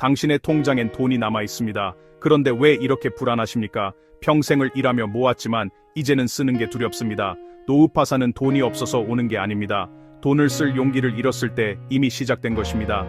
당신의 통장엔 돈이 남아 있습니다. 그런데 왜 이렇게 불안하십니까? 평생을 일하며 모았지만 이제는 쓰는 게 두렵습니다. 노후파산은 돈이 없어서 오는 게 아닙니다. 돈을 쓸 용기를 잃었을 때 이미 시작된 것입니다.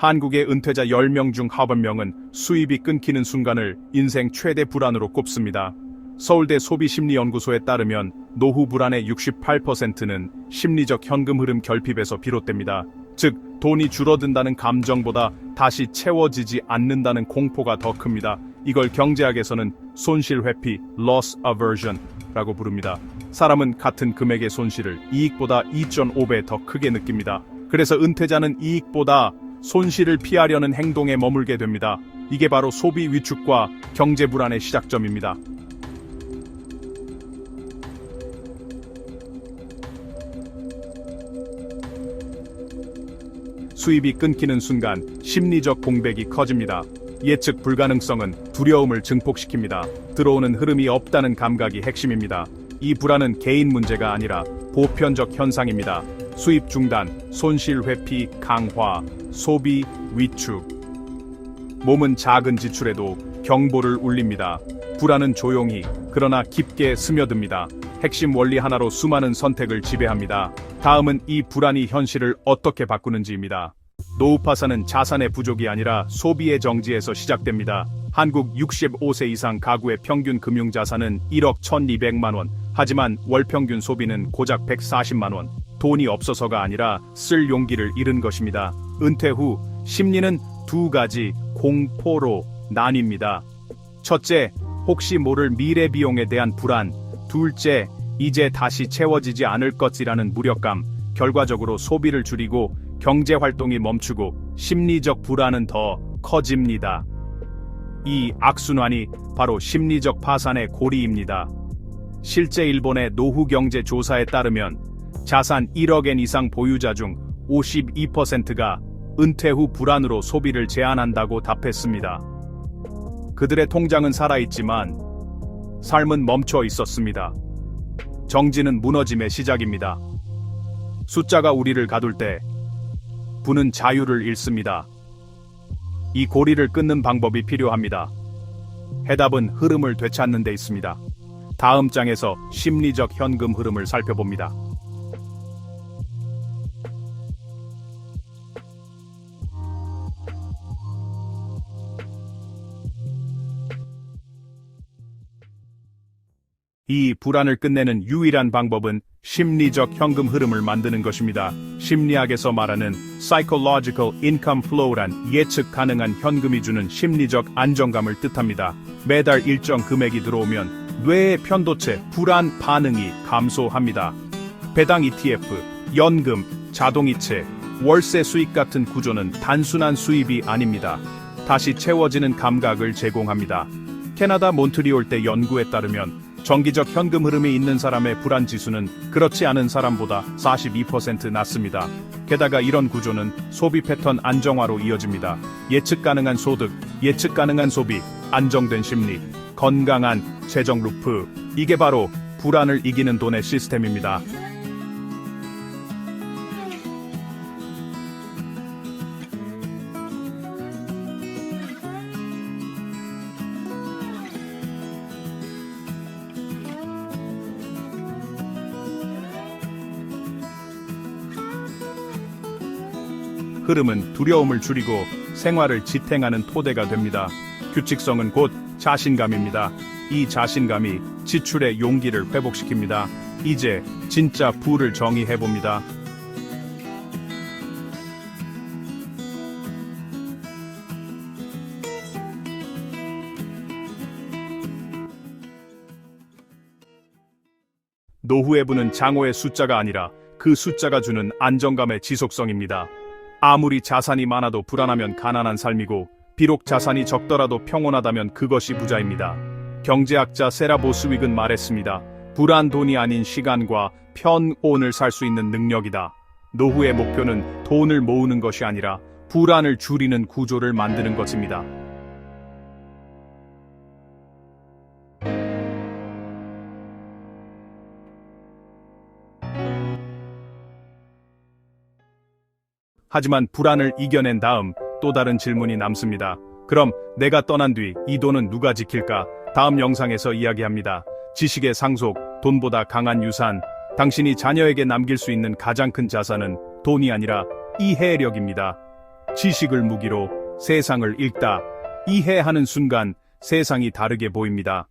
한국의 은퇴자 10명 중 9명은 수입이 끊기는 순간을 인생 최대 불안으로 꼽습니다. 서울대 소비심리연구소에 따르면 노후 불안의 68%는 심리적 현금 흐름 결핍에서 비롯됩니다. 즉, 돈이 줄어든다는 감정보다 다시 채워지지 않는다는 공포가 더 큽니다. 이걸 경제학에서는 손실 회피, loss aversion 라고 부릅니다. 사람은 같은 금액의 손실을 이익보다 2.5배 더 크게 느낍니다. 그래서 은퇴자는 이익보다 손실을 피하려는 행동에 머물게 됩니다. 이게 바로 소비 위축과 경제 불안의 시작점입니다. 수입이 끊기는 순간 심리적 공백이 커집니다. 예측 불가능성은 두려움을 증폭시킵니다. 들어오는 흐름이 없다는 감각이 핵심입니다. 이 불안은 개인 문제가 아니라 보편적 현상입니다. 수입 중단, 손실 회피 강화, 소비 위축. 몸은 작은 지출에도 경보를 울립니다. 불안은 조용히 그러나 깊게 스며듭니다. 핵심 원리 하나로 수많은 선택을 지배합니다. 다음은 이 불안이 현실을 어떻게 바꾸는지입니다. 노후 파산은 자산의 부족이 아니라 소비의 정지에서 시작됩니다. 한국 65세 이상 가구의 평균 금융 자산은 1억 1,200만 원. 하지만 월 평균 소비는 고작 140만 원. 돈이 없어서가 아니라 쓸 용기를 잃은 것입니다. 은퇴 후 심리는 두 가지 공포로 나뉩니다. 첫째, 혹시 모를 미래 비용에 대한 불안. 둘째, 이제 다시 채워지지 않을 것이라는 무력감. 결과적으로 소비를 줄이고 경제 활동이 멈추고 심리적 불안은 더 커집니다. 이 악순환이 바로 심리적 파산의 고리입니다. 실제 일본의 노후 경제 조사에 따르면 자산 1억엔 이상 보유자 중 52%가 은퇴 후 불안으로 소비를 제한한다고 답했습니다. 그들의 통장은 살아있지만 삶은 멈춰 있었습니다. 정지는 무너짐의 시작입니다. 숫자가 우리를 가둘 때 부는 자유를 잃습니다. 이 고리를 끊는 방법이 필요합니다. 해답은 흐름을 되찾는 데 있습니다. 다음 장에서 심리적 현금 흐름을 살펴봅니다. 이 불안을 끝내는 유일한 방법은 심리적 현금 흐름을 만드는 것입니다. 심리학에서 말하는 psychological income flow란 예측 가능한 현금이 주는 심리적 안정감을 뜻합니다. 매달 일정 금액이 들어오면 뇌의 편도체 불안 반응이 감소합니다. 배당 ETF, 연금, 자동이체, 월세 수익 같은 구조는 단순한 수입이 아닙니다. 다시 채워지는 감각을 제공합니다. 캐나다 몬트리올 대 연구에 따르면 정기적 현금 흐름이 있는 사람의 불안 지수는 그렇지 않은 사람보다 42% 낮습니다. 게다가 이런 구조는 소비 패턴 안정화로 이어집니다. 예측 가능한 소득, 예측 가능한 소비, 안정된 심리, 건강한 재정 루프. 이게 바로 불안을 이기는 돈의 시스템입니다. 흐름은 두려움을 줄이고 생활을 지탱하는 토대가 됩니다. 규칙성은 곧 자신감입니다. 이 자신감이 지출의 용기를 회복시킵니다. 이제 진짜 부를 정의해봅니다. 노후의 부는 장호의 숫자가 아니라 그 숫자가 주는 안정감의 지속성입니다. 아무리 자산이 많아도 불안하면 가난한 삶이고 비록 자산이 적더라도 평온하다면 그것이 부자입니다. 경제학자 세라 보스윅은 말했습니다. 불안 돈이 아닌 시간과 편온을 살 수 있는 능력이다. 노후의 목표는 돈을 모으는 것이 아니라 불안을 줄이는 구조를 만드는 것입니다. 하지만 불안을 이겨낸 다음 또 다른 질문이 남습니다. 그럼 내가 떠난 뒤 이 돈은 누가 지킬까? 다음 영상에서 이야기합니다. 지식의 상속, 돈보다 강한 유산. 당신이 자녀에게 남길 수 있는 가장 큰 자산은 돈이 아니라 이해력입니다. 지식을 무기로 세상을 읽다. 이해하는 순간 세상이 다르게 보입니다.